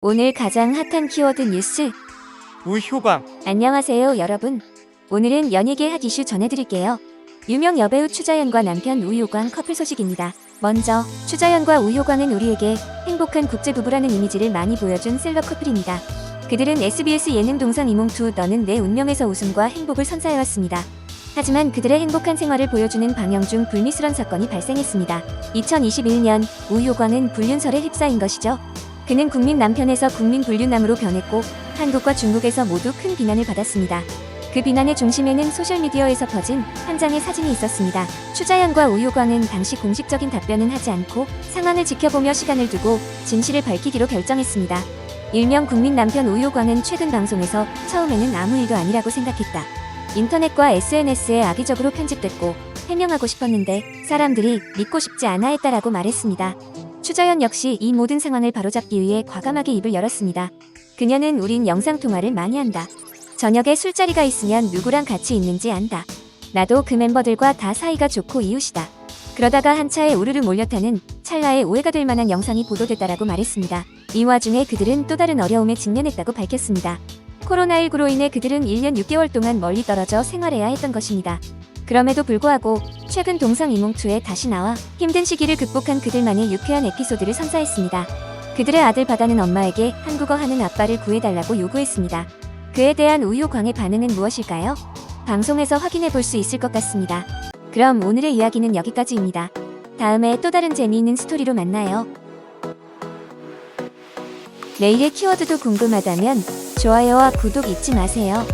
오늘 가장 핫한 키워드 뉴스. 우효광 안녕하세요, 여러분. 오늘은 연예계 핫 이슈 전해드릴게요. 유명 여배우 추자연과 남편 우효광 커플 소식입니다. 먼저 추자연과 우효광은 우리에게 행복한 국제 부부라는 이미지를 많이 보여준 셀럽 커플입니다. 그들은 SBS 예능 동상 이몽투 너는 내 운명에서 웃음과 행복을 선사해왔습니다. 하지만 그들의 행복한 생활을 보여주는 방영 중 불미스런 사건이 발생했습니다. 2021년 우효광은 불륜설에 휩싸인 것이죠. 그는 국민 남편에서 국민 불륜남으로 변했고 한국과 중국에서 모두 큰 비난을 받았습니다. 그 비난의 중심에는 소셜미디어에서 퍼진 한 장의 사진이 있었습니다. 추자연과 우효광은 당시 공식적인 답변은 하지 않고 상황을 지켜보며 시간을 두고 진실을 밝히기로 결정했습니다. 일명 국민 남편 우효광은 최근 방송에서 처음에는 아무 일도 아니라고 생각했다. 인터넷과 SNS에 악의적으로 편집됐고 해명하고 싶었는데 사람들이 믿고 싶지 않아 했다라고 말했습니다. 추자연 역시 이 모든 상황을 바로잡기 위해 과감하게 입을 열었습니다. 그녀는 우린 영상통화를 많이 한다. 저녁에 술자리가 있으면 누구랑 같이 있는지 안다. 나도 그 멤버들과 다 사이가 좋고 이웃이다. 그러다가 한 차에 우르르 몰려타는 찰나에 오해가 될 만한 영상이 보도됐다라고 말했습니다. 이 와중에 그들은 또 다른 어려움에 직면했다고 밝혔습니다. 코로나19로 인해 그들은 1년 6개월 동안 멀리 떨어져 생활해야 했던 것입니다. 그럼에도 불구하고 최근 동상 이몽투에 다시 나와 힘든 시기를 극복한 그들만의 유쾌한 에피소드를 선사했습니다. 그들의 아들 바다는 엄마에게 한국어 하는 아빠를 구해달라고 요구했습니다. 그에 대한 우효광의 반응은 무엇일까요? 방송에서 확인해 볼 수 있을 것 같습니다. 그럼 오늘의 이야기는 여기까지입니다. 다음에 또 다른 재미있는 스토리로 만나요. 내일의 키워드도 궁금하다면 좋아요와 구독 잊지 마세요.